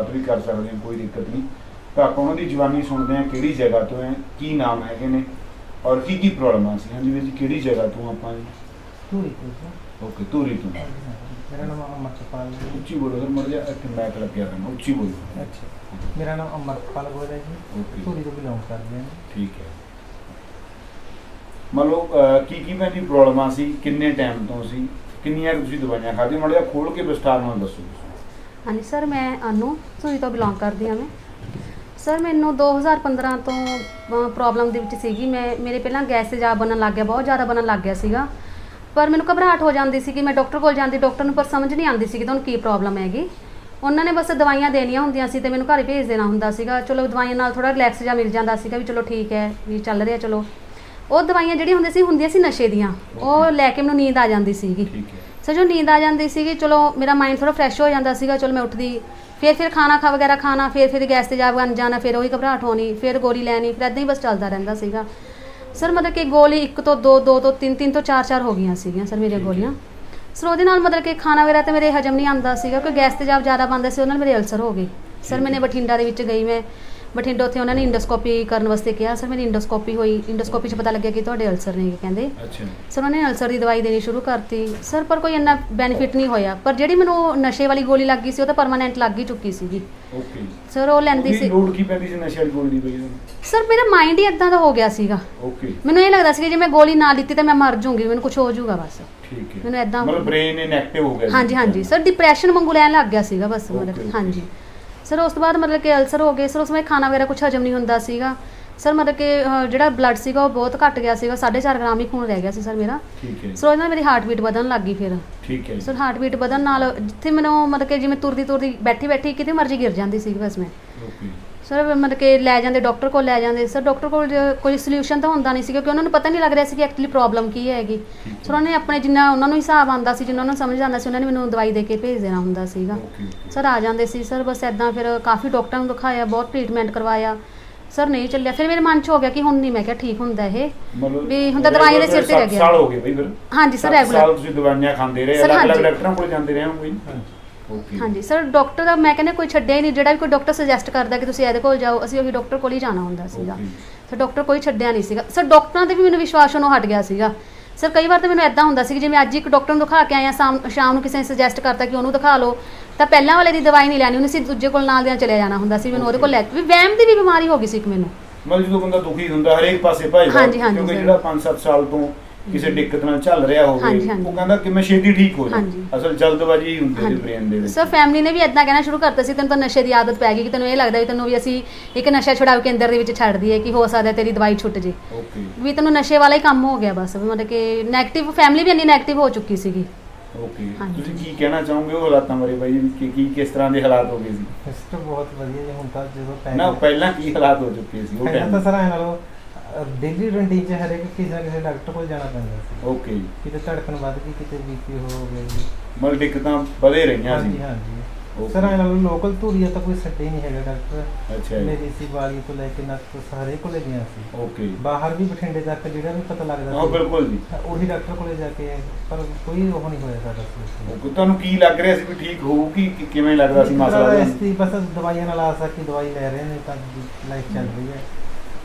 ਗੱਲਬਾਤ ਵੀ ਕਰ ਸਕਦੇ ਹਾਂ ਕੋਈ ਦਿੱਕਤ ਨਹੀਂ। ਤਾਂ ਆਪਾਂ ਉਹਨਾਂ ਦੀ ਜਵਾਨੀ ਸੁਣਦੇ ਹਾਂ ਕਿਹੜੀ ਜਗ੍ਹਾ ਤੋਂ ਹੈ ਕੀ ਨਾਮ ਹੈਗੇ ਨੇ ਔਰ ਕੀ ਕੀ ਪ੍ਰੋਬਲਮਾਂ ਸੀ। ਹਾਂਜੀ ਵੀਰ ਜੀ ਕਿਹੜੀ ਜਗ੍ਹਾ ਤੋਂ ਆਪਾਂ ਜੀ? ਧੂਰੀ ਤੋਂ ਸਰ। ਓਕੇ ਧੂਰੀ ਤੋਂ। ਮੇਰਾ ਨਾਮ ਅਮਰਪਾਲ ਜੀ। ਉੱਚੀ ਬੋਲੋ ਸਰ ਮਰ ਜਾ ਇੱਥੇ ਮੈਕ ਲੱਗਿਆ ਰਹਿਣਾ ਉੱਚੀ ਬੋਲੋ। ਅੱਛਾ। ਮੇਰਾ ਨਾਮ ਅਮਰਪਾਲ ਗੋਇਲ ਹੈ ਜੀ। ਓਕੇ। ਧੂਰੀ ਤੋਂ ਬਿਲੋਂਗ ਕਰਦੇ ਹਾਂ। ਠੀਕ ਹੈ। ਮੰਨ ਲਓ ਅਹ, ਕੀ ਕੀ ਭੈਣ ਜੀ ਪ੍ਰੋਬਲਮਾਂ ਸੀ ਕਿੰਨੇ ਟਾਈਮ ਤੋਂ ਸੀ ਕਿੰਨੀਆਂ ਕੁ ਤੁਸੀਂ ਦਵਾਈਆਂ ਖਾਧੀਆਂ? ਮਾੜਾ ਜਿਹਾ ਖੋਲ ਕੇ ਵਿਸਤਾਰ ਨਾਲ ਦੱਸੋ। ਤੁਸੀਂ ਹਾਂਜੀ ਸਰ ਮੈਂ ਅਨੂ ਸੂਰੀ ਤੋਂ ਬਿਲੋਂਗ ਕਰਦੀ ਹਾਂ ਮੈਂ। ਸਰ ਮੈਨੂੰ 2015 ਤੋਂ ਪ੍ਰੋਬਲਮ ਦੇ ਵਿੱਚ ਸੀਗੀ। ਮੈਂ ਮੇਰੇ ਪਹਿਲਾਂ ਗੈਸ ਤੇਜ਼ਾਬ ਬਣਨ ਲੱਗ ਗਿਆ ਬਹੁਤ ਜ਼ਿਆਦਾ ਬਣਨ ਲੱਗ ਗਿਆ ਸੀਗਾ। ਪਰ ਮੈਨੂੰ ਘਬਰਾਹਟ ਹੋ ਜਾਂਦੀ ਸੀ ਕਿ ਮੈਂ ਡਾਕਟਰ ਕੋਲ ਜਾਂਦੀ ਡਾਕਟਰ ਨੂੰ ਪਰ ਸਮਝ ਨਹੀਂ ਆਉਂਦੀ ਸੀ ਕਿ ਤੁਹਾਨੂੰ ਕੀ ਪ੍ਰੋਬਲਮ ਹੈਗੀ। ਉਹਨਾਂ ਨੇ ਬਸ ਦਵਾਈਆਂ ਦੇਣੀਆਂ ਹੁੰਦੀਆਂ ਸੀ ਤੇ ਮੈਨੂੰ ਘਰੇ ਭੇਜ ਦੇਣਾ ਹੁੰਦਾ ਸੀਗਾ। ਚਲੋ ਦਵਾਈਆਂ ਨਾਲ ਥੋੜਾ ਰਿਲੈਕਸ ਜਿਹਾ ਮਿਲ ਜਾਂਦਾ ਸੀਗਾ ਵੀ ਚਲੋ ਠੀਕ ਹੈ ਵੀ ਚੱਲ ਰਿਹਾ ਚਲੋ। ਉਹ ਦਵਾਈਆਂ ਜਿਹੜੀਆਂ ਹੁੰਦੀਆਂ ਸੀ ਹੁੰਦੀਆਂ ਸੀ ਨਸ਼ੇ ਦੀਆਂ। ਉਹ ਲੈ ਕੇ ਮੈਨੂੰ ਨੀਂਦ ਆ ਜਾਂਦੀ ਸੀਗੀ। ਠੀਕ ਹੈ। ਸਰ ਜੋ ਨੀਂਦ ਆ ਜਾਂਦੀ ਸੀਗੀ ਚਲੋ ਮੇਰਾ ਮਾਈਂਡ ਥੋੜਾ ਫਰੈਸ਼ ਹੋ ਜਾਂਦਾ ਸੀਗਾ ਚਲੋ ਮੈਂ ਉੱਠਦੀ ਫਿਰ ਫਿਰ ਖਾਣਾ ਖਾ ਵਗੈਰਾ ਖਾਣਾ ਫਿਰ ਫਿਰ ਗੈਸ ਤੇ ਜਾ ਬਣ ਜਾਣਾ ਫਿਰ ਉਹੀ ਘਬਰਾਹਟ ਹੋਣੀ ਫਿਰ ਗੋਲੀ ਲੈਣੀ ਫਿਰ ਇਦਾਂ ਹੀ ਬਸ ਚੱਲਦਾ ਰਹਿੰਦਾ ਸੀਗਾ ਸਰ ਮਤਲਬ ਕਿ ਗੋਲੀ ਇੱਕ ਤੋਂ ਦੋ ਦੋ ਤੋਂ ਤਿੰਨ ਤਿੰਨ ਤੋਂ ਚਾਰ ਚਾਰ ਹੋ ਗਈਆਂ ਸੀਗੀਆਂ ਸਰ ਮੇਰੀਆਂ। ਗੋਲੀਆਂ ਸਰ ਉਹਦੇ ਨਾਲ ਮਤਲਬ ਕਿ ਖਾਣਾ ਵਗੈਰਾ ਤੇ ਮੇਰੇ ਹਜਮ ਨਹੀਂ ਆਉਂਦਾ ਸੀਗਾ ਕਿਉਂਕਿ ਗੈਸ ਤੇਜ਼ਾਬ ਜ਼ਿਆਦਾ ਬਣਦਾ ਸੀ ਉਹਦੇ ਨਾਲ ਮੇਰੇ ਅਲਸਰ ਹੋ ਗਏ ਸਰ ਮੈਨੇ। ਬਠਿੰਡਾ ਦੇ ਵਿੱਚ ਗਈ ਮੈਂ ਬਠਿੰਡਾ ਉੱਥੇ ਉਹਨਾਂ ਨੇ ਇੰਡੋਸਕੋਪੀ ਕਰਨ ਵਾਸਤੇ ਕਿਹਾ ਸਰ ਮੇਰੀ ਇੰਡੋਸਕੋਪੀ ਹੋਈ ਇੰਡੋਸਕੋਪੀ 'ਚ ਪਤਾ ਲੱਗਿਆ ਕਿ ਤੁਹਾਡੇ ਅਲਸਰ ਨੇ ਕਹਿੰਦੇ। ਅੱਛਾ। ਸਰ ਉਹਨੇ ਅਲਸਰ ਦੀ ਦਵਾਈ ਦੇਣੀ ਸ਼ੁਰੂ ਕਰਤੀ। ਸਰ ਪਰ ਕੋਈ ਇੰਨਾ ਬੈਨੀਫਿਟ ਨਹੀਂ ਹੋਇਆ। ਪਰ ਜਿਹੜੀ ਮੈਨੂੰ ਉਹ ਨਸ਼ੇ ਵਾਲੀ ਗੋਲੀ ਲੱਗ ਗਈ ਸੀ ਉਹ ਤਾਂ ਪਰਮਾਨੈਂਟ ਲੱਗ ਹੀ ਚੁੱਕੀ ਸੀਗੀ। ਓਕੇ ਸਰ ਉਹ ਲੈਂਦੀ ਸੀ। ਲੋਡ ਕੀ ਪੈਂਦੀ ਸੀ ਨਸ਼ੇ ਵਾਲੀ ਗੋਲੀ ਦੀ? ਬਈ ਸਰ ਮੇਰਾ ਮਾਈਂਡ ਹੀ ਇਦਾਂ ਦਾ ਹੋ ਗਿਆ ਸੀਗਾ। ਓਕੇ ਮੈਨੂੰ ਇਹ ਲੱਗਦਾ ਸੀ ਕਿ ਜੇ ਮੈਂ ਗੋਲੀ ਨਾ ਲਿੱਤੀ ਤਾਂ ਮੈਂ ਮਰ ਜਾਊਂਗੀ ਮੈਨੂੰ ਕੁਝ ਹੋ ਜਾਊਗਾ ਬਸ। ਠੀਕ ਹੈ। ਮੈਨੂੰ ਏਦਾਂ- ਮਤਲਬ ਬ੍ਰੇਨ ਇਨਐਕਟਿਵ ਹੋ ਗਿਆ। ਹਾਂਜੀ ਹਾਂਜੀ। ਸਰ ਡਿਪਰੈਸ਼ਨ ਵਾਂਗੂ ਲੈਣ ਲੱਗ ਗਿਆ ਸੀਗਾ ਬਸ ਮਤਲਬ. ਹਾਂਜੀ। ਸਰ ਉਸ ਤੋਂ ਬਾਅਦ ਮਤਲਬ ਕਿ ਅਲਸਰ ਹੋ ਗਏ। ਸਰ ਉਸ ਸਮੇਂ ਖਾਣਾ ਵਗੈਰਾ ਕੁਝ ਹਜਮ ਨਹੀਂ ਹੁੰਦਾ ਸੀਗਾ। ਸਰ ਮਤਲਬ ਕਿ ਅਹ, ਜਿਹੜਾ ਬਲੱਡ ਸੀਗਾ ਉਹ ਬਹੁਤ ਘਟ ਗਿਆ ਸੀਗਾ। 4.5 ਗ੍ਰਾਮ ਹੀ ਖੂਨ ਰਹਿ ਗਿਆ ਸੀ ਸਰ ਮੇਰਾ। ਠੀਕ ਹੈ। ਸਰ ਉਹਦੇ ਨਾਲ ਮੇਰੀ ਹਾਰਟ ਬੀਟ ਵਧਣ ਲੱਗ ਗਈ ਫਿਰ। ਠੀਕ ਹੈ। ਜੀ। ਸਰ ਹਾਰਟ ਬੀਟ ਵਧਣ ਨਾਲ ਜਿੱਥੇ ਮੈਨੂੰ ਮਤਲਬ ਕਿ ਜਿਵੇਂ ਤੁਰਦੀ ਤੁਰਦੀ ਬੈਠੀ ਬੈਠੀ ਕਿਤੇ ਮਰਜ਼ੀ ਗਿਰ ਜਾਂਦੀ ਸੀ ਬਸ ਮੈਂ। ਓਕੇ ਸਰ ਮਤਲਬ ਕਿ ਲੈ ਜਾਂਦੇ ਡਾਕਟਰ ਕੋਲ ਲੈ ਜਾਂਦੇ। ਸਰ ਡਾਕਟਰ ਕੋਲ ਜ- ਕੋਈ ਸੋਲੂਸ਼ਨ ਤਾਂ ਹੁੰਦਾ ਨਹੀਂ ਸੀ ਕਿਉਂਕਿ ਉਹਨਾਂ ਨੂੰ ਪਤਾ ਨਹੀਂ ਲੱਗ ਰਿਹਾ ਸੀ ਕਿ ਐਕਚੁਅਲੀ ਪ੍ਰੋਬਲਮ ਕੀ ਹੈਗੀ। ਸਰ ਉਹਨੇ ਆਪਣੇ ਜਿੰਨਾ ਉਹਨਾਂ ਨੂੰ ਹਿਸਾਬ ਆਂਦਾ ਸੀ ਜਿੰਨਾ ਉਹਨਾਂ ਨੂੰ ਸਮਝ ਆਉਂਦਾ ਸੀ ਉਹਨਾਂ ਨੇ ਮੈਨੂੰ ਦਵਾਈ ਦੇ ਕੇ ਭੇਜ ਦੇਣਾ ਹੁੰਦਾ ਸੀਗਾ। ਓਕੇ। ਸਰ ਆ ਜਾਂਦੇ ਸੀ। ਸਰ ਬਸ ਐਦਾਂ ਫਿਰ ਕਾਫੀ ਡਾਕਟਰਾਂ ਨੂੰ ਦਿਖਾਇਆ ਬਹੁਤ ਟ੍ਰੀਟਮੈਂਟ ਕਰਵਾਇਆ। ਸਰ ਨਹੀਂ ਚੱਲਿਆ। ਫਿਰ ਮੇਰੇ ਮਨ 'ਚ ਹੋ ਗਿਆ ਕਿ ਹੁਣ ਨਹੀਂ ਮੈਂ ਕਿਹਾ ਠੀਕ ਹੁੰਦਾ ਇਹ। ਮਤਲਬ ਵੀ ਹੁਣ ਤਾਂ ਦਵਾਈਆਂ ਦੇ ਸਿਰ ਤੇ ਰਹਿ ਸੱਤ ਗਿਆ। ਸਾਲ ਹੋ ਗਏ ਬਈ ਫਿਰ। ਹਾਂਜੀ ਸਰ ਸੱਤ ਰੈਗੂਲਰ ਸਾਲ ਤੁਸੀਂ ਦਵਾਈਆਂ ਖਾਂਦੇ ਰਹੇ ਸਰ, ਅਲੱਗ-ਅਲੱਗ ਹਾਂਜੀ। ਡਾਕਟਰਾਂ ਕੋਲ ਜਾਂਦੇ ਰਹੇ ਹੋ ਕੋਈ ਹਾਂਜੀ ਸਰ ਡਾਕਟਰ ਦਾ ਮੈਂ ਕਹਿੰਦਾ ਕੋਈ ਛੱਡਿਆ ਹੀ ਨਹੀਂ ਜਿਹੜਾ ਵੀ ਕੋਈ ਡਾਕਟਰ ਸੁਜੈਸਟ ਕਰਦਾ ਕਿ ਤੁਸੀਂ ਇਹਦੇ ਕੋਲ ਜਾਓ ਅਸੀਂ ਉਹੀ ਡਾਕਟਰ ਕੋਲ ਹੀ ਜਾਣਾ ਹੁੰਦਾ ਸੀਗਾ। ਸਰ ਡਾਕਟਰ ਕੋਈ ਛੱਡਿਆ ਨਹੀਂ ਸੀਗਾ। ਸਰ ਡਾਕਟਰਾਂ ਤੇ ਵੀ ਮੈਨੂੰ ਵਿਸ਼ਵਾਸ ਉਹਨੂੰ ਹਟ ਗਿਆ ਸੀਗਾ। ਸਰ ਕਈ ਵਾਰ ਤਾਂ ਮੈਨੂੰ ਐਦਾਂ ਹੁੰਦਾ ਸੀ ਕਿ ਜਿਵੇਂ ਅੱਜ ਇੱਕ ਡਾਕਟਰ ਨੂੰ ਦਿਖਾ ਕੇ ਆਇਆ ਸ਼ਾਮ ਸ਼ਾਮ ਨੂੰ ਕਿਸੇ ਨੇ ਸੁਜੈਸਟ ਕਰਤਾ ਕਿ ਉਹਨੂੰ ਦਿਖਾ ਲਓ ਤਾਂ ਪਹਿਲਾਂ ਵਾਲੇ ਦੀ ਦਵਾਈ ਨਹੀਂ ਲੈਣੀ ਉਹਨੇ ਸੀ ਦੂਜੇ ਕੋਲ ਨਾਲ ਦਿਆਂ ਚਲੇ ਜਾਣਾ ਹੁੰਦਾ ਸੀ ਮੈਨੂੰ ਉਹਦੇ ਕੋਲ ਲੈ ਵੀ ਵਹਿਮ ਦੀ ਵੀ ਬਿਮਾਰੀ ਹੋ ਗਈ ਸੀ ਇੱਕ ਮੈਨੂੰ। ਮਤਲਬ ਜਦੋਂ ਬੰਦਾ ਦੁਖੀ ਹੁੰਦਾ ਹਰੇਕ ਪਾਸੇ ਹਾਂਜੀ, ਹਾਂਜੀ, ਕਿਉਂਕਿ ਸਰ। ਜਿਹੜਾ 5-7 ਸਾਲ ਤੋਂ ਕਿਸੇ ਦਿੱਕਤ ਨਾਲ ਚੱਲ ਰਿਹਾ ਹੋਵੇ ਹਾਂਜੀ, ਹਾਂਜੀ। ਉਹ ਕਹਿੰਦਾ ਕਿ ਮੈਂ ਛੇਤੀ ਠੀਕ ਹੋ ਜਾ ਹਾਂਜੀ। ਅਸਲ ਜਲਦਬਾਜ਼ੀ ਹੀ ਹੁੰਦੀ ਹੈ ਹਾਂਜੀ। ਬ੍ਰੇਨ ਦੇ ਵਿੱਚ ਸਰ ਫੈਮਿਲੀ ਨੇ ਵੀ ਇਦਾਂ ਕਹਿਣਾ ਸ਼ੁਰੂ ਕਰਤਾ ਸੀ ਤੈਨੂੰ ਤਾਂ ਨਸ਼ੇ ਦੀ ਆਦਤ ਪੈ ਗਈ ਕਿ ਤੈਨੂੰ ਇਹ ਲੱਗਦਾ ਵੀ ਤੈਨੂੰ ਵੀ ਅਸੀਂ ਇੱਕ ਨਸ਼ਾ ਛੁਡਾਓ ਕੇਂਦਰ ਦੇ ਵਿੱਚ ਛੱਡ ਦਈਏ ਕਿ ਹੋ ਸਕਦਾ ਤੇਰੀ ਦਵਾਈ ਛੁੱਟ ਜੇ ਓਕੇ ਵੀ ਤੈਨੂੰ ਨਸ਼ੇ ਵਾਲਾ ਹੀ ਕੰਮ ਹੋ ਗਿਆ ਬਸ ਵੀ ਮਤਲਬ ਕਿ ਨੈਗੇਟਿਵ ਫੈਮਿਲੀ ਵੀ ਇੰਨੀ ਨੈਗੇਟਿਵ ਹੋ ਚੁੱਕੀ ਸੀਗੀ ਓਕੇ ਹਾਂਜੀ। ਤੁਸੀਂ ਕੀ ਕਹਿਣਾ ਚਾਹੋਗੇ ਉਹ ਹਾਲਾਤਾਂ ਬਾਰੇ ਬਾਈ ਜੀ ਕਿ ਕੀ ਕਿਸ ਤਰ੍ਹਾਂ ਦੇ ਹਾਲਾਤ ਹੋ ਗਏ ਸੀ ਸਿਸਟਮ ਬਹੁਤ ਵਧੀਆ ਜੀ ਹੁਣ ਤਾਂ ਜਦੋਂ ਨਾ ਪਹਿਲਾਂ ਕੀ ਹਾਲਾਤ ਹੋ ਚੁੱਕੇ ਸੀ ਉਹ ਪਹਿਲਾਂ ਤਾਂ ਸਰ ਐ ਨਾਲੋਂ ਡੇਲੀ ਰੂਟੀਨ 'ਚ ਹਰੇਕ ਕਿਸੇ ਨਾ ਕਿਸੇ ਡਾਕਟਰ ਕੋਲ ਜਾਣਾ ਪੈਂਦਾ ਸੀ। ਓਕੇ ਜੀ। ਕਿਤੇ ਧੜਕਣ ਵੱਧ ਗਈ ਕਿਤੇ ਬੀਪੀ ਹੋ ਗਿਆ ਜੀ ਮਤਲਬ ਦਿੱਕਤਾਂ ਵਧੇ ਰਹੀਆਂ ਹਾਂਜੀ ਸੀ। ਹਾਂਜੀ Okay. ਸਰ ਐ ਨਾਲੋਂ ਲੋਕਲ ਧੂਰੀਆ ਤਾਂ ਕੋਈ ਹੀ ਨਹੀਂ ਹੈਗਾ ਡਾਕਟਰ। ਅੱਛਾ ਜੀ। ਮੇਰੀ ਸੀ ਵਾਲੀ ਤੋਂ ਲੈ ਕੇ ਨੱਕ ਤੋਂ ਸਾਰੇ ਕੋਲੇ ਗਿਆ ਸੀ। ਓਕੇ ਬਾਹਰ ਵੀ ਬਠਿੰਡੇ ਤੱਕ ਜਿਹੜਾ ਵੀ ਪਤਾ ਲੱਗਦਾ ਹਾਂ ਬਿਲਕੁਲ ਜੀ। ਉਹੀ ਡਾਕਟਰ ਕੋਲੇ ਜਾ ਕੇ ਪਰ ਕੋਈ ਉਹ ਨਹੀਂ ਹੋਇਆ ਸਾਡਾ ਸੀ ਓਕੇ, ਤੁਹਾਨੂੰ ਕੀ ਲੱਗ ਰਿਹਾ ਸੀ ਵੀ ਠੀਕ ਹੋਊਗੀ ਕਿ ਕਿਵੇਂ ਲੱਗਦਾ ਸੀ ਮਸਲਾ ਇਸ ਦੀ ਬਸ ਦਵਾਈਆਂ ਨਾਲ ਆਸ ਆ ਕਿ ਦਵਾਈ ਲੈ ਰਹੇ ਨੇ ਤਾਂ ਲਾਈਫ ਚੱਲ ਰਹੀ ਹੈ।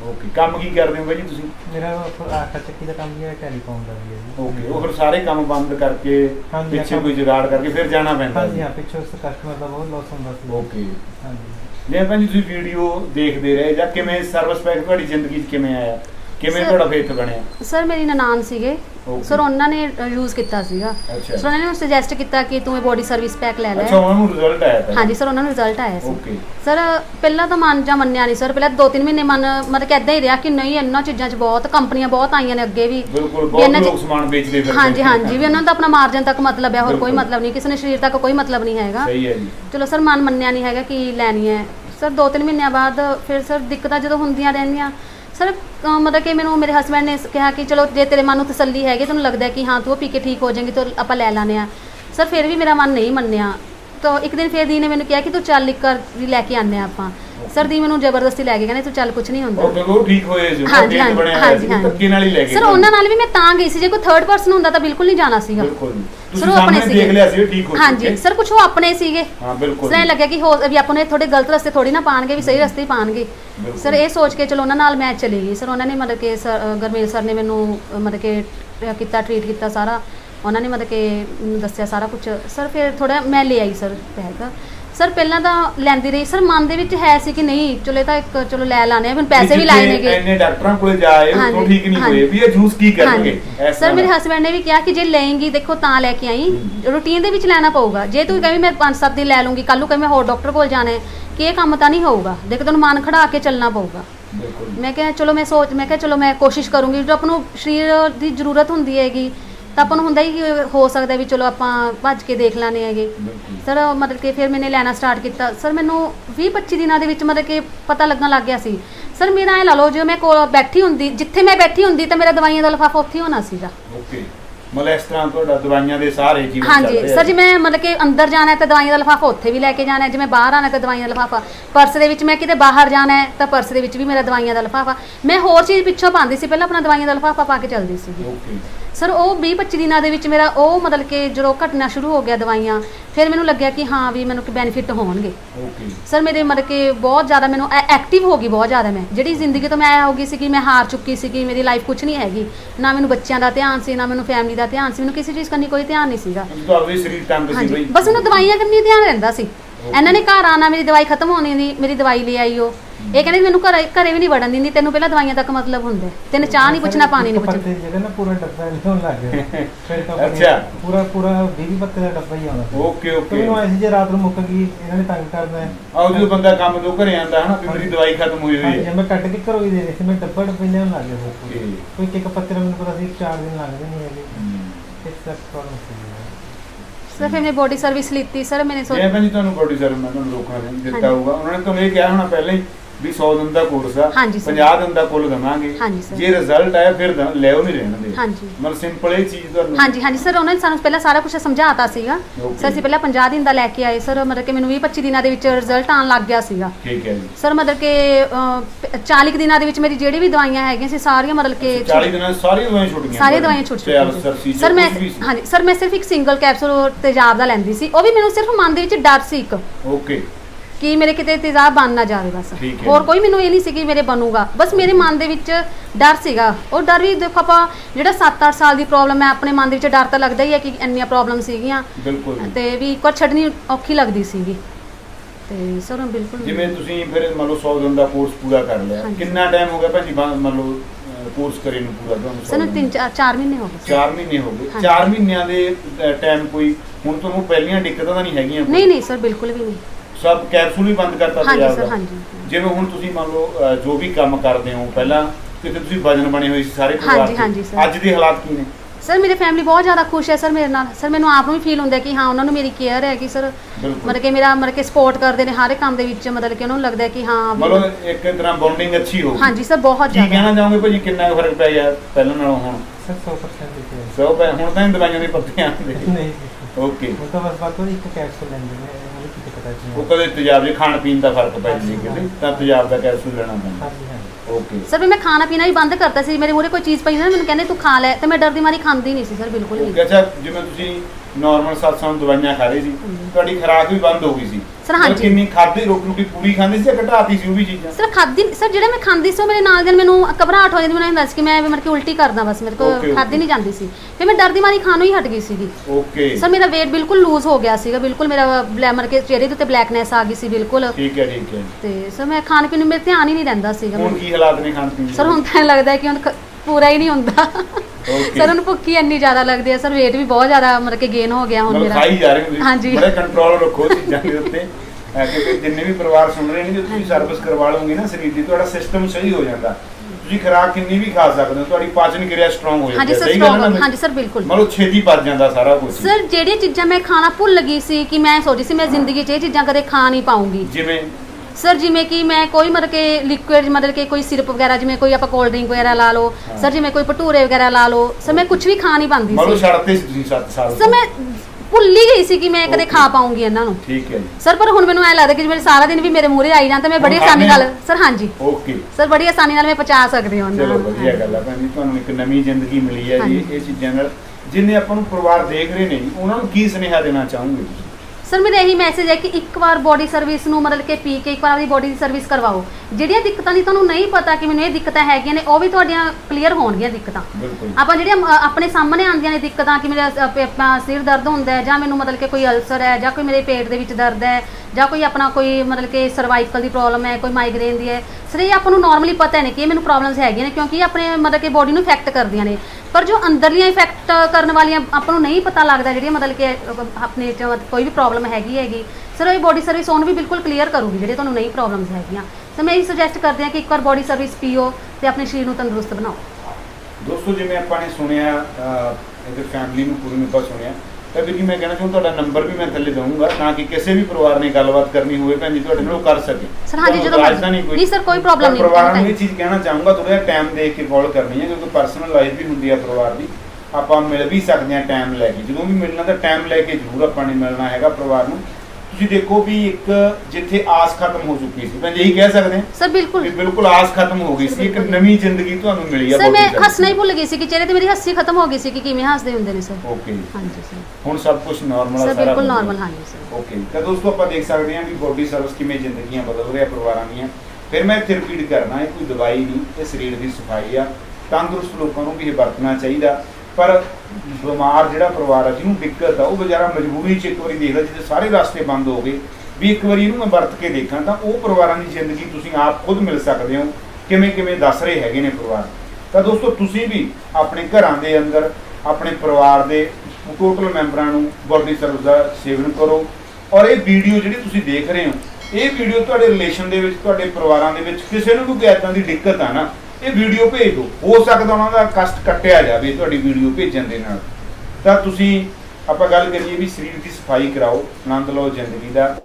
ਓਕੇ ਕੰਮ ਕੀ ਕਰਦੇ ਹੋ ਬਾਈ ਜੀ ਤੁਸੀਂ? ਮੇਰਾ ਆਟਾ ਚੱਕੀ ਦਾ ਕੰਮ ਵੀ ਹੈ? ਟੈਲੀਕਾਮ ਦਾ ਵੀ ਹੈ ਜੀ। ਓਕੇ ਉਹ ਫਿਰ ਸਾਰੇ ਕੰਮ ਬੰਦ ਕਰਕੇ ਹਾਂਜੀ, ਪਿੱਛੇ ਕੋਈ ਜੁਗਾੜ ਕਰਕੇ ਫਿਰ ਜਾਣਾ ਪੈਂਦਾ ਹਾਂਜੀ ਹਾਂ ਪਿੱਛੋਂ ਉਸ ਕਸਟਮਰ ਦਾ ਬਹੁਤ ਲਾਸ ਹੁੰਦਾ ਸੀ। ਓਕੇ ਹਾਂਜੀ। ਜੇ ਭੈਣ ਜੀ ਤੁਸੀਂ ਵੀਡੀਓ ਦੇਖਦੇ ਰਹੇ ਜਾਂ ਕਿਵੇਂ ਸਰਵਿਸ ਪੈਕ ਤੁਹਾਡੀ ਜ਼ਿੰਦਗੀ 'ਚ ਕਿਵੇਂ ਆਇਆ? ਕਿਵੇਂ Sir- ਤੁਹਾਡਾ ਫੇਥ ਬਣਿਆ? ਸਰ ਮੇਰੀ ਨਨਾਨ ਸੀਗੇ। Okay. ਸਰ ਉਹਨਾਂ ਨੇ ਯੂਜ਼ ਕੀਤਾ ਸੀਗਾ। ਅੱਛਾ। ਸਰ ਉਹਨਾਂ ਨੇ ਸੁਜੈਸਟ ਕੀਤਾ ਕਿ ਤੂੰ ਇਹ ਬੋਡੀ ਸਰਵਿਸ ਪੈਕ ਲੈ ਲੈ। ਅੱਛਾ ਉਹਨਾਂ ਨੂੰ ਰਿਜ਼ਲਟ ਆਇਆ ਤਾਂ ਹਾਂਜੀ ਸਰ ਉਹਨਾਂ ਨੂੰ ਰਿਜ਼ਲਟ ਆਇਆ ਸੀ। ਓਕੇ ਸਰ ਪਹਿਲਾਂ ਤਾਂ ਮਨ ਜਾਂ ਮੰਨਿਆ ਨਹੀਂ ਸਰ। ਪਹਿਲਾਂ ਦੋ ਤਿੰਨ ਮਹੀਨੇ ਮਨ ਮਤਲਬ ਕਿ ਇਦਾਂ ਹੀ ਰਿਹਾ ਕਿ ਨਹੀਂ ਇਹਨਾਂ ਚੀਜ਼ਾਂ 'ਚ ਬਹੁਤ ਕੰਪਨੀਆਂ ਬਹੁਤ ਆਈਆਂ ਨੇ ਅੱਗੇ ਵੀ। ਬਿਲਕੁਲ ਵੀ ਬਹੁਤ ਇਹਨਾਂ 'ਚ- ਲੋਕ ਸਮਾਨ ਵੇਚਦੇ ਫਿਰਦੇ ਹਾਂਜੀ। ਹਾਂਜੀ। ਵੀ ਉਹਨਾਂ ਦਾ ਆਪਣਾ ਮਾਰਜਨ ਤੱਕ ਮਤਲਬ ਹੈ ਹੋਰ ਕੋਈ ਬਿਲਕੁਲ। ਮਤਲਬ ਨਹੀਂ। ਕਿਸੇ ਨੇ ਸਰੀਰ ਤੱਕ ਕੋਈ ਮਤਲਬ ਨਹੀਂ ਹੈਗਾ। ਸਹੀ ਹੈ ਜੀ। ਚਲੋ ਸਰ ਮਨ ਮੰਨਿਆ ਨਹੀਂ ਹੈਗਾ ਕਿ ਲੈਣੀ ਹੈ। ਸਰ, ਦੋ ਤਿੰਨ ਮਹੀਨਿਆਂ ਬਾਅਦ ਫਿਰ ਸਰ ਦਿੱਕਤਾਂ ਜਦੋਂ ਹੁੰਦੀਆਂ ਰਹਿੰਦੀਆਂ। ਸਰ, ਅਹ ਮਤਲਬ ਕਿ ਮੈਨੂੰ, ਮੇਰੇ ਹਸਬੰਡ ਨੇ ਸ- ਕਿਹਾ ਕਿ ਚਲੋ, ਜੇ ਤੇਰੇ ਮਨ ਨੂੰ ਤਸੱਲੀ ਹੈਗੀ, ਤੈਨੂੰ ਲੱਗਦਾ ਹੈ ਕਿ ਹਾਂ, ਤੂੰ ਉਹ ਪੀ ਕੇ ਠੀਕ ਹੋ ਜਾਏਂਗੀ, ਤਾਂ ਆਪਾਂ ਲੈ ਲਾਨੇ ਆ ਸਰ, ਫਿਰ ਵੀ ਮੇਰਾ ਮਨ ਨਹੀਂ ਮੰਨਿਆ। ਤਾਂ ਇੱਕ ਦਿਨ ਫਿਰ ਦੀ ਨੇ ਮੈਨੂੰ ਕਿਹਾ ਕਿ ਤੂੰ ਚੱਲ ਇੱਕ ਵਾਰ ਵੀ ਲੈ ਕੇ ਆਉਂਦੇ ਹਾਂ ਆਪਾਂ। ਸਰ ਦੀ ਮੈਨੂੰ ਜ਼ਬਰਦਸਤੀ ਲੈ ਕੇ ਕਹਿੰਦੇ ਤੂੰ ਚੱਲ ਕੁਝ ਨਹੀਂ ਹੁੰਦਾ। ਉਹ ਕਿਉਂਕਿ ਉਹ ਠੀਕ ਹੋਏ ਉਹਦਾ ਹਾਂਜੀ, ਡੇਟ ਹਾਂਜੀ, ਬਣਿਆ ਹੋਇਆ ਹਾਂਜੀ, ਸੀ ਹਾਂਜੀ। ਧੱਕੇ ਨਾਲ ਹੀ ਲੈ ਗਏ ਸਰ ਉਹਨਾਂ ਨਾਲ ਵੀ ਮੈਂ ਤਾਂ ਗਈ ਸੀ। ਜੇ ਕੋਈ ਥਰਡ ਪਰਸਨ ਹੁੰਦਾ ਤਾਂ ਬਿਲਕੁਲ ਨਹੀਂ ਜਾਣਾ ਸੀਗਾ। ਬਿਲਕੁਲ ਜੀ। ਤੁਸੀਂ ਸਰ ਉਹ ਆਪਣੇ ਸਾਹਮਣੇ ਦੇਖ ਲਿਆ ਸੀ ਉਹ ਠੀਕ ਹੋ ਹਾਂਜੀ ਚੁੱਕੇ। ਸਰ ਕੁਝ ਉਹ ਆਪਣੇ ਸੀਗੇ। ਹਾਂ ਬਿਲਕੁਲ। ਸਰ ਐਂ ਲੱਗਿਆ ਕਿ ਹੋ ਵੀ ਆਪਾਂ ਨੂੰ ਇਹ ਥੋੜੇ ਗਲਤ ਰਸਤੇ ਥੋੜੀ ਨਾ ਪਾਣਗੇ ਵੀ ਸਹੀ ਰਸਤੇ ਹੀ ਪਾਣਗੇ। ਬਿਲਕੁਲ। ਸਰ ਇਹ ਸੋਚ ਕੇ ਚਲੋ ਉਹਨਾਂ ਨਾਲ ਮੈਂ ਚਲੀ ਗਈ। ਸਰ ਉਹਨਾਂ ਨੇ ਮਤਲਬ ਕਿ ਸਰ ਅ, ਗੁਰਮੇਲ ਸਰ ਨੇ ਮੈਨੂੰ ਅ, ਮਤਲਬ ਕਿ ਅ, ਕੀਤਾ ਟ੍ਰੀਟ ਕੀਤਾ ਸਾਰਾ। ਉਹਨਾਂ ਨੇ ਮਤਲਬ ਕਿ ਮੈਨੂੰ ਦੱਸਿਆ ਸਾਰਾ ਕੁਝ ਸਰ ਫਿਰ ਥੋੜਾ ਮੈਂ ਲੈ ਆਈ ਸਰ ਪੈਸਾ ਸਰ ਪਹਿਲਾਂ ਤਾਂ ਲੈਂਦੀ ਰਹੀ। ਸਰ ਮਨ ਦੇ ਵਿੱਚ ਹੈ ਸੀ ਕਿ ਨਹੀਂ ਚਲੋ ਇਹ ਤਾਂ ਇੱਕ ਚਲੋ ਲੈ ਲਾਣੇ ਆ ਮੈਨੂੰ ਪੈਸੇ ਵੀ ਲਾਏ ਨੇਗੇ। ਇੰਨੇ ਡਾਕਟਰਾਂ ਕੋਲੇ ਜਾਏ ਉਹ ਠੀਕ ਨਹੀਂ। ਹੋਏ ਵੀ ਇਹ ਜੂਸ ਕੀ ਕਰਨਗੇ? ਸਰ ਮੇਰੇ। ਹਸਬੰਡ ਨੇ ਵੀ ਕਿਹਾ ਕਿ ਜੇ ਲਏਂਗੀ ਦੇਖੋ ਤਾਂ ਲੈ ਕੇ ਆਈ। ਰੂਟੀਨ ਦੇ ਵਿੱਚ ਲੈਣਾ ਪਊਗਾ। ਜੇ ਤੂੰ ਕਹੇ ਮੈਂ 5-7 ਦਿਨ ਲੈ ਲੂੰਗੀ ਕੱਲ ਨੂੰ ਕਹੇ ਮੈਂ ਹੋਰ ਡਾਕਟਰ ਕੋਲ ਜਾਣਾ ਹੈ ਕਿ ਇਹ ਕੰਮ ਤਾਂ ਨਹੀਂ ਹੋਊਗਾ। ਦੇਖ ਤੈਨੂੰ ਮਨ ਖੜਾ ਕੇ ਚੱਲਣਾ ਪਊਗਾ। ਮੈਂ ਕਿਹਾ ਚਲੋ ਮੈਂ ਸੋਚ ਮੈਂ ਕਿਹਾ ਚਲੋ ਮੈਂ ਕੋਸ਼ਿਸ਼ ਕਰੂੰਗੀ। ਜੋ ਆਪਾਂ ਨੂੰ ਸਰੀਰ ਦੀ ਜ਼ਰੂਰਤ ਹੁੰਦੀ ਹੈਗੀ ਤਾਂ ਆਪਾਂ ਨੂੰ ਹੁੰਦਾ ਹੀ ਕਿ ਹੋ ਸਕਦਾ ਵੀ ਚਲੋ ਆਪਾਂ ਭੱਜ ਕੇ ਦੇਖ ਲਾਣੇ ਹੈਗੇ। ਸਰ ਮਤਲਬ ਕਿ ਫਿਰ ਮੈਨੇ ਲੈਣਾ ਸਟਾਰਟ ਕੀਤਾ। ਸਰ ਮੈਨੂੰ 20 25 ਦਿਨਾਂ ਦੇ ਵਿੱਚ ਮਤਲਬ ਕਿ ਪਤਾ ਲੱਗਣ ਲੱਗ ਗਿਆ ਸੀ। ਸਰ ਮੇਰਾ ਇਹ ਲਾ ਲਓ ਜੇ ਮੈਂ ਕੋਲ ਬੈਠੀ ਹੁੰਦੀ ਜਿੱਥੇ ਮੈਂ ਬੈਠੀ ਹੁੰਦੀ ਤਾਂ ਮੇਰਾ ਦਵਾਈਆਂ ਦਾ ਲਿਫਾਫਾ ਉੱਥੇ ਹੋਣਾ ਸੀਗਾ। ਓਕੇ ਮਤਲਬ ਇਸ ਤਰ੍ਹਾਂ ਤੁਹਾਡਾ ਦਵਾਈਆਂ ਦੇ ਸਾਰੇ ਜੀਵਨ ਚੱਲ ਹਾਂਜੀ। ਰਿਹਾ ਸਰ ਜੇ। ਮੈਂ ਮਤਲਬ ਕਿ ਅੰਦਰ ਜਾਣਾ ਹੈ ਤਾਂ ਦਵਾਈਆਂ ਦਾ ਲਿਫਾਫਾ ਉੱਥੇ ਵੀ ਲੈ ਕੇ ਜਾਣਾ ਹੈ। ਜੇ ਮੈਂ ਬਾਹਰ ਆਣਾ ਤਾਂ ਦਵਾਈਆਂ ਦਾ ਲਿਫਾਫਾ। ਪਰਸ ਦੇ ਵਿੱਚ ਮੈਂ ਕਿਤੇ ਬਾਹਰ ਜਾਣਾ ਹੈ ਤਾਂ ਪਰਸ ਦੇ ਵਿੱਚ ਵੀ ਮੇਰਾ ਦਵਾਈਆਂ ਦਾ ਲਿਫਾਫਾ। ਮੈਂ ਹੋਰ ਚੀਜ਼ ਪਿੱਛੋਂ ਪਾਉਂਦੀ ਸੀ। ਪਹਿਲਾਂ ਆਪਣਾ ਦਵਾਈਆਂ ਦਾ ਲਿਫਾਫਾ ਪਾ ਕੇ ਚੱਲਦੀ ਸੀ ਓਕੇ ਸਰ ਉਹ 20 25 ਦਿਨਾਂ ਦੇ ਵਿੱਚ ਮੇਰਾ ਉਹ ਮਤਲਬ ਕਿ ਜਦੋਂ ਘਟਣਾ ਸ਼ੁਰੂ ਹੋ ਗਿਆ ਦਵਾਈਆਂ ਫਿਰ ਮੈਨੂੰ ਲੱਗਿਆ ਕਿ ਹਾਂ ਵੀ ਮੈਨੂੰ ਕਿ ਬੈਨੀਫਿਟ ਹੋਣਗੇ। ਓਕੇ ਸਰ ਮੇਰੇ ਮਤਲਬ ਕਿ ਬਹੁਤ ਜ਼ਿਆਦਾ ਮੈਨੂੰ ਐਕਟਿਵ ਹੋ ਗਈ ਬਹੁਤ ਜ਼ਿਆਦਾ ਮੈਂ। ਜਿਹੜੀ ਜ਼ਿੰਦਗੀ ਤੋਂ ਮੈਂ ਹੋ ਗਈ ਸੀ ਕਿ ਮੈਂ ਹਾਰ ਚੁੱਕੀ ਸੀ ਕਿ ਮੇਰੀ ਲਾਈਫ ਕੁਝ ਨਹੀਂ ਹੈਗੀ। ਨਾ ਮੈਨੂੰ ਬੱਚਿਆਂ ਦਾ ਧਿਆਨ ਸੀ ਨਾ ਮੈਨੂੰ ਫੈਮਿਲੀ ਦਾ ਧਿਆਨ ਸੀ ਮੈਨੂੰ ਕਿਸੇ ਚੀਜ਼ ਕਰਨੀ ਕੋਈ ਧਿਆਨ ਨਹੀਂ ਸੀਗਾ। ਤੁਹਾਡਾ ਵੀ ਸਰੀਰ ਤੰਗ ਸੀ ਹਾਂਜੀ। ਬਈ। ਬਸ ਉਹਨੂੰ ਦਵਾਈਆਂ ਕਰਨੀ ਧਿਆਨ ਰਹਿੰਦਾ ਸੀ। ਇਹਨਾਂ ਨੇ ਘਰ ਆਣਾ ਮੇਰੀ ਦਵਾਈ ਖਤਮ ਹੋਣੀ ਦੀ ਮੇਰੀ ਦਵਾਈ ਲੈ ਆਈ ਉਹ। ਇਹ ਕਹਿੰਦੇ ਮੈਨੂੰ ਘਰੇ ਘਰੇ ਵੀ ਨਹੀਂ ਵੜਨ ਦਿੰਦੀ ਤੈਨੂੰ ਪਹਿਲਾਂ ਦਵਾਈਆਂ ਤੱਕ ਮਤਲਬ ਹੁੰਦਾ। ਹੈ। ਤੈਨੂੰ ਚਾਹ ਨਹੀਂ ਪੁੱਛਣਾ ਪਾਣੀ ਨਹੀਂ ਪੁੱਛਣਾ। ਪੱਤੇ ਜਿਹੜੇ ਨਾ ਪੂਰਾ ਡੱਬਾ ਲਿਆਉਣ ਲੱਗ ਗਿਆ ਫਿਰ ਕੰਪਨੀ ਅੱਛਾ। ਪੂਰਾ ਪੂਰਾ 20 ਪੱਤੇ ਦਾ ਡੱਬਾ ਹੀ ਆਉਂਦਾ। ਓਕੇ ਤੇ ਓਕੇ ਮੈਨੂੰ ਐਸੀ ਜੇ ਰਾਤ ਨੂੰ ਮੁੱਕ ਗਈ ਇਹਨਾਂ ਨੇ ਤੰਗ ਕਰਨਾ ਹੈ। ਆਓ ਜਦੋਂ ਬੰਦਾ ਕੰਮ ਤੋਂ ਘਰੇ ਆਂਦਾ ਹਨਾ ਵੀ ਮੇਰੀ ਦਵਾਈ ਖਤਮ ਹੋਈ ਹੋਈ ਹਾਂਜੀ ਹੈ ਮੈਂ ਕੱਟ ਕੇ ਘਰੋਂ ਹੀ ਦੇ ਰਹੀ ਸੀ ਮੈਂ ਡੱਬਾ ਡੱਬੇ ਲਿਆਉਣ ਲੱਗ ਗਿਆ ਫਿਰ ਓਕੇ ਕੋਈ ਇੱਕ ਇੱਕ ਪੱਤੇ ਦਾ ਮੈਨੂੰ ਪਤਾ ਸੀ 4 ਦਿਨ ਲੱਗਦੇ ਨਹੀਂ ਹੈਗੇ। ਹਮ। ਇਸ ਤੱਕ ਪ੍ਰੋਬਲਮ ਸੀ। ਸਰ ਫਿਰ ਮੈਂ ਬੋਡੀ ਸਰਵਿਸ ਲਿੱਤੀ ਸਰ ਮੈਨੇ ਸੋਚ ਇਹ ਤੁਹਾਨੂੰ ਬੋਡੀ ਸਰ ਮੈਂ ਤੁਹਾਨੂੰ ਰੋਕਣਾ ਨਹੀਂ ਦਿੱਤਾ। ਹੋਊਗਾ ਉਹਨਾਂ ਨੇ ਤੁਹਾਨੂੰ ਇਹ ਕਿਹਾ ਹੋਣਾ ਪਹਿਲਾਂ ਹੀ ਵੀ 100 ਦਿਨ ਦਾ ਕੋਰਸ ਆ ਹਾਂਜੀ ਸਰ। 50 ਦਿਨ ਦਾ ਕੁੱਲ ਦਵਾਂਗੇ। ਹਾਂਜੀ ਸਰ। ਜੇ ਰਿਜ਼ਲਟ ਆਇਆ ਫਿਰ ਦ- ਲੈਓ ਨਹੀਂ ਰਹਿਣ ਦੇ ਹਾਂਜੀ। ਮਤਲਬ ਸਿੰਪਲ ਇਹ ਚੀਜ਼ ਤੁਹਾਨੂੰ ਹਾਂਜੀ ਹਾਂਜੀ ਸਰ ਉਹਨਾਂ ਨੇ ਸਾਨੂੰ ਪਹਿਲਾਂ ਸਾਰਾ ਕੁਝ ਸਮਝਾਤਾ ਸੀਗਾ। Okay. ਸਰ ਅਸੀਂ ਪਹਿਲਾਂ 50 ਦਿਨ ਦਾ ਲੈ ਕੇ ਆਏ। ਸਰ ਮਤਲਬ ਕਿ ਮੈਨੂੰ 20 25 ਦਿਨਾਂ ਦੇ ਵਿੱਚ ਰਿਜ਼ਲਟ ਆਉਣ ਲੱਗ ਗਿਆ ਸੀਗਾ। ਠੀਕ ਹੈ ਜੀ। ਸਰ ਮਤਲਬ ਕਿ ਅਹ, ਪ- 40 ਕੁ ਦਿਨਾਂ ਦੇ ਵਿੱਚ ਮੇਰੀ ਜਿਹੜੀ ਵੀ ਦਵਾਈਆਂ ਹੈਗੀਆਂ ਸੀ ਸਾਰੀਆਂ ਮਤਲਬ ਕਿ 40 ਦਿਨਾਂ 'ਚ ਸਾਰੀਆਂ ਦਵਾਈਆਂ ਛੁੱਟ ਗਈਆਂ। ਸਾਰੀਆਂ ਦਵਾਈਆਂ ਛੁੱਟ ਚੁੱਕੀਆਂ ਸੀ ਸਰ ਮੈਂ। ਹਾਂਜੀ ਸਰ ਮੈਂ ਸਿਰਫ ਇੱਕ ਸਿੰਗਲ ਕੈਪਸੂਲ ਤੇਜ਼ਾਬ ਦਾ ਲੈਂਦੀ ਸੀ। ਉਹ ਵੀ ਮੈਨੂੰ ਸਿਰਫ ਮਨ ਦੇ ਵਿੱਚ ਡਰ ਸੀ ਇੱਕ। ਓਕੇ ਕਿ ਮੇਰੇ ਕਿਤੇ ਤੇਜ਼ਾਬ ਬਣ ਨਾ ਜਾਵੇ ਬਸ ਠੀਕ ਹੈ ਹੋਰ। ਕੋਈ ਮੈਨੂੰ ਇਹ ਨਹੀਂ ਸੀ ਕਿ ਮੇਰੇ ਬਣੂਗਾ ਬਸ ਮੇਰੇ ਮਨ ਦੇ ਵਿੱਚ ਡਰ ਸੀਗਾ ਉਹ ਡਰ ਵੀ ਦੇਖੋ ਆਪਾਂ ਜਿਹੜਾ 7-8 ਸਾਲ ਦੀ ਪ੍ਰੋਬਲਮ ਹੈ ਆਪਣੇ ਮਨ ਦੇ ਵਿੱਚ ਡਰ ਤਾਂ ਲੱਗਦਾ ਹੀ ਹੈ ਕਿ ਇੰਨੀਆਂ ਪ੍ਰੋਬਲਮ ਸੀਗੀਆਂ ਬਿਲਕੁਲ ਜੀ। ਤੇ ਵੀ ਇੱਕ ਵਾਰ ਛੱਡਣੀ ਔਖੀ ਲੱਗਦੀ ਸੀਗੀ ਤੇ ਸਰ ਬਿਲਕੁਲ ਜਿਵੇਂ ਤੁਸੀਂ ਫਿਰ ਮੰਨ ਲਓ 100 ਦਿਨ ਦਾ ਕੋਰਸ ਪੂਰਾ ਕਰ ਲਿਆ ਹਾਂਜੀ। ਕਿੰਨਾ ਟਾਈਮ ਹੋ ਗਿਆ ਭਾਜੀ ਬਾ- ਮੰਨ ਲਓ ਕੋਰਸ ਕਰੇ ਨੂੰ ਪੂਰਾ ਤੁਹਾਨੂੰ ਮਹੀਨੇ ਹੋ ਗਏ ਸਰ। 4 ਮਹੀਨੇ ਹੋ ਗਏ ਹਾਂਜੀ। 4 ਮਹੀਨਿਆਂ ਦੇ ਟਾਈਮ ਕੋਈ ਹੁਣ ਤੁਹਾਨੂੰ ਪਹਿਲੀਆਂ ਦਿੱਕਤਾਂ ਤਾਂ ਨਹੀਂ ਹੈਗੀਆਂ ਕੋਈ? ਨਹੀਂ ਨਹੀਂ ਸਰ ਬਿਲਕੁਲ ਵੀ ਨਹੀਂ ਸਭ ਕੈਪਸੂਲ ਹੀ ਬੰਦ ਕਰਤਾ ਹਾਂਜੀ ਪੰਜਾਬ ਸਰ ਦਾ ਹਾਂਜੀ। ਜਿਵੇਂ ਹੁਣ ਤੁਸੀਂ ਮੰਨ ਲਓ ਅਹ, ਜੋ ਵੀ ਕੰਮ ਕਰਦੇ ਹੋ ਪਹਿਲਾਂ ਕਿਤੇ ਤੁਸੀਂ ਵਜਨ ਬਣੇ ਹੋਏ ਸੀ ਸਾਰੇ ਪਰਿਵਾਰ ਹਾਂਜੀ, ਦੇ। ਹਾਂਜੀ ਸਰ। ਅੱਜ ਦੇ ਹਾਲਾਤ ਕੀ ਨੇ? ਸਰ ਮੇਰੀ ਫੈਮਿਲੀ ਬਹੁਤ ਜ਼ਿਆਦਾ ਖੁਸ਼ ਹੈ ਸਰ ਮੇਰੇ ਨਾਲ। ਸਰ ਮੈਨੂੰ ਆਪ ਨੂੰ ਵੀ ਫੀਲ ਹੁੰਦਾ ਹੈ ਕਿ ਹਾਂ ਉਹਨਾਂ ਨੂੰ ਮੇਰੀ ਕੇਅਰ ਹੈ ਕਿ ਸਰ ਬਿਲਕੁਲ। ਮਤਲਬ ਕਿ ਮੇਰਾ ਮਤਲਬ ਕਿ ਸਪੋਰਟ ਕਰਦੇ ਨੇ ਹਰ ਇੱਕ ਕੰਮ ਦੇ ਵਿੱਚ ਮਤਲਬ ਕਿ ਉਹਨਾਂ ਨੂੰ ਲੱਗਦਾ ਹੈ ਕਿ ਹਾਂ ਵੀ- ਮਤਲਬ ਇੱਕ ਤਰ੍ਹਾਂ ਬੌਂਡਿੰਗ ਅੱਛੀ ਹੋ ਗਈ ਹਾਂਜੀ ਸਰ ਬਹੁਤ ਕੀ ਜ਼ਿਆਦਾ। ਕਹਿਣਾ ਚਾਹੋਗੇ ਭਾਜੀ ਕਿੰਨਾ ਕੁ ਫ਼ਰਕ ਪੈ ਗਿਆ ਪਹਿਲਾਂ ਨਾਲੋਂ ਹੁਣ? ਸਰ 100% ਦਿੱਤੇ ਹੋਏ। ਸੋ ਪੈ ਹੁਣ ਤਾਂ ਇਹ ਦਵਾਈਆਂ ਦੇ ਪੱਤੇ ਆਉਂਦੇ ਨਹੀਂ। ਜੀ। ਓਕੇ ਤਾਂ ਬਸ ਬਾਤੋਂ ਇੱਕ ਕੈਪਸੂਲ ਲੈਂਦੇ ਨੇ। ਉਹ ਕਿਤੇ ਪਤਾ ਉਹ ਨਹੀਂ ਕਦੇ ਤੇਜ਼ਾਬ ਜੇ ਖਾਣ ਪੀਣ ਦਾ ਫ਼ਰਕ ਪੈ ਜੀ ਕਿਤੇ ਤਾਂ ਤੇਜ਼ਾਬ ਦਾ ਕੈਪਸੂਲ ਲੈਣਾ ਪੈਂਦਾ। ਹਾਂਜੀ ਹਾਂਜੀ। ਓਕੇ ਸਰ ਵੀ ਮੈਂ ਖਾਣਾ ਪੀਣਾ ਵੀ ਬੰਦ ਕਰਤਾ ਸੀ ਮੇਰੇ ਮੂਹਰੇ ਕੋਈ ਚੀਜ਼ ਪਈ ਨਾ ਮੈਨੂੰ ਕਹਿੰਦੇ ਤੂੰ ਖਾ ਲੈ ਤੇ ਮੈਂ ਡਰਦੀ ਮਾਰੀ ਖਾਂਦੀ ਨਹੀਂ ਸੀ ਸਰ ਬਿਲਕੁਲ ਓਕੇ ਵੀ। ਅੱਛਾ ਜਿਵੇਂ ਤੁਸੀਂ ਨਾਰਮਲ ਸੱਤ ਨੂੰ ਦਵਾਈਆਂ ਖਾ ਰਹੇ ਸੀ। ਤੁਹਾਡੀ ਖੁਰਾਕ ਵੀ ਬੰਦ ਹੋ ਗਈ ਸੀ। ਸਰ, ਹਾਂਜੀ। ਕਿੰਨੀ ਖਾਦੀ ਰੋਟੀ ਰੋਟੀ ਪੂਰੀ ਖਾਂਦੀ ਸੀ ਜਾਂ ਘਟਾਤੀ ਸੀ ਉਹ ਵੀ ਚੀਜ਼ਾਂ? ਸਰ ਖਾਦੀ ਸਰ ਜਿਹੜੇ ਮੈਂ ਖਾਂਦੀ ਸੀ ਉਹ ਮੇਰੇ ਨਾਲ ਦੇ ਮੈਨੂੰ ਘਬਰਾਹਟ ਹੋ ਜਾਂਦੀ ਮੈਨੂੰ ਹੁੰਦਾ ਸੀ ਕਿ ਮੈਂ ਵੀ ਮਤਲਬ ਕਿ ਉਲਟੀ ਕਰਦਾ ਬਸ ਮੇਰੇ Okay, ਕੋਲ okay. ਖਾਦੀ ਨਹੀਂ ਜਾਂਦੀ ਸੀ। ਫਿਰ ਮੈਂ ਡਰਦੀ ਮਾਰੀ ਖਾਣੋਂ ਹੀ ਹਟ ਗਈ ਸੀਗੀ। ਓਕੇ। ਸਰ ਮੇਰਾ weight ਬਿਲਕੁਲ ਲੂਜ਼ ਹੋ ਗਿਆ ਸੀਗਾ ਬਿਲਕੁਲ ਮੇਰਾ ਬਲੈਮਰ ਕੇ ਚਿਹਰੇ ਦੇ ਉੱਤੇ ਬਲੈਕਨੈਸ ਆ ਗਈ ਸੀ ਬਿਲਕੁਲ। ਠੀਕ ਹੈ ਠੀਕ ਹੈ। ਤੇ ਸਰ ਮੈਂ ਖਾਣ ਪੀਣ ਨੂੰ ਮੇਰੇ ਧਿਆਨ ਹੀ ਨਹੀਂ ਰਹਿੰਦਾ ਸੀਗਾ ਹੁਣ ਕੀ ਹਾਲਾਤ ਨੇ ਖਾਣ ਪੀਣ ਦੇ? ਸਰ ਹੁਣ ਤਾਂ ਐਂ ਲੱਗਦਾ ਹੈ ਕਿ ਹੁਣ ਖ- ਪੂਰਾ ਹੀ ਨਹੀਂ ਹੁੰਦਾ। Okay. ਸਰ ਹੁਣ ਭੁੱਖੀ ਇੰਨੀ ਜ਼ਿਆਦਾ ਲੱਗਦੀ ਹੈ ਸਰ weight ਵੀ ਬਹੁਤ ਜ਼ਿਆਦਾ ਮਤਲਬ ਕਿ ਗੇਨ ਹੋ ਗਿਆ ਹੁਣ ਮਤਲਬ ਮੇਰਾ। ਖਾਈ ਜਾ ਰਹੇ ਹੋ ਤੁਸੀਂ। ਹਾਂਜੀ। ਬੜੇ ਕੰਟਰੋਲ ਰੱਖੋ ਚੀਜ਼ਾਂ ਦੇ ਉੱਤੇ। ਅਹ ਕਿਉਂਕਿ ਜਿੰਨੇ ਵੀ ਪਰਿਵਾਰ ਸੁਣ ਰਹੇ ਨੇ ਜੇ ਤੁਸੀਂ ਸਰਵਿਸ ਕਰਵਾ ਲਓਗੇ ਨਾ ਸਰੀਰ ਦੀ ਤੁਹਾਡਾ ਸਿਸਟਮ ਸਹੀ ਹੋ ਜਾਂਦਾ। ਤੁਸੀਂ ਖੁਰਾਕ ਕਿੰਨੀ ਵੀ ਖਾ ਸਕਦੇ ਹੋ ਤੁਹਾਡੀ ਪਾਚਨ ਕਿਰਿਆ ਸਟਰੋਂਗ ਹੋ ਜਾਂਦੀ ਹਾਂਜੀ ਹੈ। ਸਰ ਸਹੀ ਗੱਲ ਹੈ strong- ਨਾ ਹਾਂਜੀ ਸਰ ਬਿਲਕੁਲ। ਮਤਲਬ ਛੇਤੀ ਪਚ ਜਾਂਦਾ ਸਾਰਾ ਕੁਝ ਸਰ ਜਿਹੜੀਆਂ ਚੀਜ਼ਾਂ ਮੈਂ ਖਾਣਾ ਭੁੱਲ ਗਈ ਸੀ ਕਿ ਮੈਂ ਸੋਚੀ ਸੀ ਮੈਂ ਜ਼ਿੰਦਗੀ 'ਚ ਇਹ ਚੀਜ਼ਾਂ ਕਦੇ ਖਾ ਨਹੀਂ ਪਾਉਂਗੀ। ਜਿਵੇਂ ਸਰ ਜਿਵੇਂ ਕਿ ਮੈਂ ਕੋਈ ਮਤਲਬ ਕਿ ਲਿਕੁਇਡ ਮਤਲਬ ਕਿ ਕੋਈ ਸਿਰਪ ਵਗੈਰਾ ਜਿਵੇਂ ਕੋਈ ਆਪਾਂ ਕੋਲਡ ਡਰਿੰਕ ਵਗੈਰਾ ਲਾ ਲਓ। ਸਰ ਜਿਵੇਂ ਕੋਈ ਭਟੂਰੇ ਵਗੈਰਾ ਲਾ ਲਓ। ਸਰ ਮੈਂ ਕੁਝ ਵੀ ਖਾ ਨਹੀਂ ਪਾਉਂਦੀ ਮਤਲਬ ਸੀ ਛੱਡਤੇ ਸੀ ਤੁਸੀਂ 7 ਸਾਲ ਸਰ ਮੈਂ ਭੁੱਲ ਹੀ ਗਈ ਸੀ ਕਿ ਮੈਂ ਕਦੇ. ਖਾ ਪਾਉਂਗੀ ਇਹਨਾਂ ਨੂੰ। ਠੀਕ ਹੈ ਜੀ। ਸਰ ਪਰ ਹੁਣ ਮੈਨੂੰ ਐ ਲੱਗਦਾ ਕਿ ਜਿਵੇਂ ਸਾਰਾ ਦਿਨ ਵੀ ਮੇਰੇ ਮੂਹਰੇ ਆਈ ਜਾਂ ਤਾਂ ਮੈਂ ਬੜੀ ਹੁਣ ਆਸਾਨੀ ਖਾਂਦੇ ਨਾਲ ਸਰ ਹਾਂਜੀ। ਓਕੇ ਸਰ ਬੜੀ ਆਸਾਨੀ ਨਾਲ ਮੈਂ ਪਚਾ ਸਕਦੀ ਹਾਂ ਉਹਨਾਂ ਚਲੋ ਨੂੰ। ਵਧੀਆ ਗੱਲ ਆ ਭੈਣ ਜੀ ਤੁਹਾਨੂੰ ਇੱਕ ਨਵੀਂ ਜ਼ਿੰਦਗੀ ਮਿਲੀ ਹੈ ਜੀ। ਹਾਂਜੀ। ਇਹ ਚੀਜ਼ਾਂ ਨਾਲ ਜਿੰਨੇ ਆਪਾਂ ਨੂੰ ਪਰਿਵਾਰ ਦੇਖ ਰਹੇ ਨੇ ਜੀ ਉਹਨਾਂ ਨੂੰ ਕੀ ਸੁਨੇਹਾ ਦੇਣਾ ਚਾਹੋਗੇ ਤੁਸੀਂ? ਸਰ ਮੇਰਾ ਇਹੀ ਮੈਸੇਜ ਹੈ ਕਿ ਇੱਕ ਵਾਰ ਬੋਡੀ ਸਰਵਿਸ ਨੂੰ ਮਤਲਬ ਕਿ ਪੀ ਕੇ ਇੱਕ ਵਾਰ ਆਪਣੀ ਬੋਡੀ ਦੀ ਸਰਵਿਸ ਕਰਵਾਓ। ਜਿਹੜੀਆਂ ਦਿੱਕਤਾਂ ਦੀ ਤੁਹਾਨੂੰ ਨਹੀਂ ਪਤਾ ਕਿ ਮੈਨੂੰ ਇਹ ਦਿੱਕਤਾਂ ਹੈਗੀਆਂ ਨੇ ਉਹ ਵੀ ਤੁਹਾਡੀਆਂ ਕਲੀਅਰ ਹੋਣਗੀਆਂ ਦਿੱਕਤਾਂ। ਬਿਲਕੁਲ। ਆਪਾਂ ਜਿਹੜੀਆਂ ਅ, ਆਪਣੇ ਸਾਹਮਣੇ ਆਉਂਦੀਆਂ ਨੇ ਦਿੱਕਤਾਂ ਕਿ ਮੇਰਾ ਅ, ਪ- ਆਪਣਾ ਸਿਰ ਦਰਦ ਹੁੰਦਾ ਹੈ ਜਾਂ ਮੈਨੂੰ ਮਤਲਬ ਕਿ ਕੋਈ ਅਲਸਰ ਹੈ ਜਾਂ ਕੋਈ ਮੇਰੇ ਪੇਟ ਦੇ ਵਿੱਚ ਦਰਦ ਹੈ ਜਾਂ ਕੋਈ ਆਪਣਾ ਕੋਈ ਮਤਲਬ ਕਿ ਸਰਵਾਈਕਲ ਦੀ ਪ੍ਰੋਬਲਮ ਹੈ ਕੋਈ ਮਾਈਗ੍ਰੇਨ ਦੀ ਹੈ ਸਰ ਇਹ ਆਪਾਂ ਨੂੰ ਨਾਰਮਲੀ ਪਤਾ ਨੇ ਕਿ ਇਹ ਮੈਨੂੰ ਪ੍ਰੋਬਲਮਸ ਹੈਗੀਆਂ ਨੇ ਕਿਉਂਕਿ ਇਹ ਆਪਣੇ ਮਤਲਬ ਕਿ ਬੋਡੀ ਨੂੰ ਇਫੈਕਟ ਕਰਦੀਆਂ ਨੇ। ਪਰ ਜੋ ਅੰਦਰਲੀਆਂ ਇਫੈਕਟ ਕਰਨ ਵਾਲੀਆਂ ਆਪਾਂ ਨੂੰ ਨਹੀਂ ਪਤਾ ਲੱਗਦਾ ਜਿਹੜੀਆਂ ਮਤਲਬ ਕਿ ਅ, ਆਪਣੇ ਚ ਮਤਲਬ ਕੋਈ ਵੀ ਪ੍ਰੋਬਲਮ ਹੈਗੀ ਹੈਗੀ ਸਰ ਇਹ ਬੋਡੀ ਸਰਵਿਸ ਉਹਨੂੰ ਵੀ ਬਿਲਕੁਲ ਕਲੀਅਰ ਕਰੂਗੀ ਜਿਹੜੇ ਤੁਹਾਨੂੰ ਨਹੀਂ ਪ੍ਰੋਬਲਮਸ ਹੈਗੀਆਂ। ਤਾਂ ਮੈਂ ਇਹ ਸੁਜੈਸਟ ਕਰਦੀ ਹਾਂ ਕਿ ਇੱਕ ਵਾਰ ਬੋਡੀ ਸਰਵਿਸ ਪੀਓ ਤੇ ਆਪਣੇ ਸਰੀਰ ਨੂੰ ਤੰਦਰੁਸਤ ਬਣਾਓ। ਦੋਸਤੋ ਜਿਵੇਂ ਆਪਾਂ ਨੇ ਸੁਣਿਆ ਅਹ, ਇਹਦੇ ਫੈਮਿਲੀ ਨੂੰ ਪੂਰੀ ਨੂੰ ਆਪਾਂ ਸੁਣਿਆ ਤਾਂ ਜੀ ਮੈਂ ਕਹਿਣਾ ਚਾਹੁੰਦਾ ਤੁਹਾਡਾ ਨੰਬਰ ਵੀ ਮੈਂ ਥੱਲੇ ਦਊਂਗਾ ਤਾਂ ਕਿ ਕਿਸੇ ਵੀ ਪਰਿਵਾਰ ਨੇ ਗੱਲਬਾਤ ਕਰਨੀ ਹੋਵੇ ਭੈਣ ਜੀ ਤੁਹਾਡੇ ਨਾਲ ਉਹ ਕਰ ਸਕੇ। ਸਰ, ਹਾਂਜੀ, ਜਦੋਂ ਨਹੀਂ ਸਰ, ਕੋਈ problem ਪਰ ਨਹੀਂ, ਪਰਿਵਾਰਾਂ ਨੂੰ। ਇਹ ਚੀਜ਼ ਕਹਿਣਾ ਚਾਹੂੰਗਾ ਥੋੜਾ ਜਿਹਾ ਟਾਈਮ ਦੇ ਕੇ ਕਾਲ ਕਰਨੀ ਹੈ ਕਿਉਂਕਿ ਪਰਸਨਲ ਲਾਈਫ ਵੀ ਹੁੰਦੀ ਹੈ ਪਰਿਵਾਰ ਦੀ ਆਪਾਂ ਮਿਲ ਵੀ ਸਕਦੇ ਹਾਂ ਟਾਈਮ ਲੈ ਕੇ। ਜਦੋਂ ਵੀ ਮਿਲਣਾ ਤਾਂ ਟਾਈਮ ਲੈ ਕੇ ਜ਼ਰੂਰ ਆਪਾਂ ਨੇ ਮਿਲਣਾ ਹੈਗਾ ਪਰਿਵਾਰ ਨੂੰ। ਤੁਸੀਂ ਦੇਖੋ ਵੀ ਇੱਕ ਜਿੱਥੇ ਆਸ ਖਤਮ ਹੋ ਚੁੱਕੀ ਸੀ। ਜੀ ਇਹੀ ਕਹਿ ਸਕਦੇ ਹਾਂ ਸਰ ਬਿਲਕੁਲ। ਵੀ ਬਿਲਕੁਲ ਆਸ ਖਤਮ ਹੋ ਗਈ ਸੀ। ਇੱਕ ਨਵੀਂ ਜ਼ਿੰਦਗੀ ਤੁਹਾਨੂੰ ਮਿਲੀ ਆ ਸਰ ਮੈਂ ਹੱਸਣਾ ਹੀ ਭੁੱਲ ਗਈ ਸੀ ਕਿ ਚਿਹਰੇ ਤੇ ਮੇਰੀ ਹੱਸੀ ਖਤਮ ਹੋ ਗਈ ਸੀ ਕਿ ਕਿਵੇਂ ਹੱਸਦੇ ਹੁੰਦੇ ਨੇ ਸਰ। ਓਕੇ ਹਾਂਜੀ ਸਰ। ਹੁਣ ਸਭ ਕੁਝ ਨਾਰਮਲ ਆ ਸਾਰਾ ਬਿਲਕੁਲ। ਨਾਰਮਲ ਹਾਂਜੀ ਸਰ। ਓਕੇ ਤਾਂ ਦੋਸਤੋ ਆਪਾਂ ਦੇਖ ਸਕਦੇ ਹਾਂ ਕਿ ਬੋਡੀ ਸਰਵਿਸ ਕਿਵੇਂ ਜ਼ਿੰਦਗੀਆਂ ਬਦਲ ਰਿਹਾ ਪਰਿਵਾਰਾਂ ਦੀਆਂ। ਫਿਰ ਮੈਂ ਇੱਥੇ ਰਿਪੀਟ ਕਰਨਾ ਇਹ ਕੋਈ ਦਵਾਈ ਨਹੀਂ ਇਹ ਸਰੀਰ ਦੀ ਸਫ਼ਾਈ ਆ। ਤੰਦਰੁਸਤ ਲੋਕਾਂ ਨੂੰ ਵੀ ਇਹ ਵਰਤਣਾ ਚਾਹੀਦਾ। ਪਰ ਬਿਮਾਰ ਜਿਹੜਾ ਪਰਿਵਾਰ ਆ, ਜਿਹਨੂੰ ਦਿੱਕਤ ਆ, ਉਹ ਵਿਚਾਰਾ ਮਜਬੂਰੀ 'ਚ ਇੱਕ ਵਾਰੀ ਦੇਖਦਾ ਜਿਹਦੇ ਸਾਰੇ ਰਸਤੇ ਬੰਦ ਹੋ ਗਏ। ਵੀ ਇੱਕ ਵਾਰੀ ਇਹਨੂੰ ਮੈਂ ਵਰਤ ਕੇ ਦੇਖਾਂ, ਤਾਂ ਉਹ ਪਰਿਵਾਰਾਂ ਦੀ ਜ਼ਿੰਦਗੀ ਤੁਸੀਂ ਆਪ ਖੁਦ ਮਿਲ ਸਕਦੇ ਹੋ, ਕਿਵੇਂ ਕਿਵੇਂ ਦੱਸ ਰਹੇ ਹੈਗੇ ਨੇ ਪਰਿਵਾਰ। ਤਾਂ ਦੋਸਤੋ, ਤੁਸੀਂ ਵੀ ਆਪਣੇ ਘਰਾਂ ਦੇ ਅੰਦਰ, ਆਪਣੇ ਪਰਿਵਾਰ ਦੇ ਟੋਟਲ ਮੈਂਬਰਾਂ ਨੂੰ ਬੋਡੀ ਸਰਵਿਸ ਦਾ ਸੇਵਨ ਕਰੋ। ਔਰ ਇਹ ਵੀਡੀਓ ਜਿਹੜੀ ਤੁਸੀਂ ਦੇਖ ਰਹੇ ਹੋ, ਇਹ ਵੀਡੀਓ ਤੁਹਾਡੇ ਰਿਲੇਸ਼ਨ ਦੇ ਵਿੱਚ, ਤੁਹਾਡੇ ਪਰਿਵਾਰਾਂ ਦੇ ਵਿੱਚ ਕਿਸੇ ਨੂੰ ਵੀ ਕੋਈ ਏਦਾਂ ਦੀ ਦਿੱਕਤ ਆ ਨਾ ਇਹ ਵੀਡੀਓ ਭੇਜ ਦਿਓ। ਹੋ ਸਕਦਾ ਉਹਨਾਂ ਦਾ ਕਸ਼ਟ ਕੱਟਿਆ ਜਾਵੇ, ਤੁਹਾਡੀ ਵੀਡੀਓ ਭੇਜਣ ਦੇ ਨਾਲ। ਤਾਂ ਤੁਸੀਂ ਆਪਾਂ ਗੱਲ ਕਰੀਏ ਵੀ ਸਰੀਰ ਦੀ ਸਫ਼ਾਈ ਕਰਾਓ, ਆਨੰਦ ਲਓ ਜ਼ਿੰਦਗੀ ਦਾ।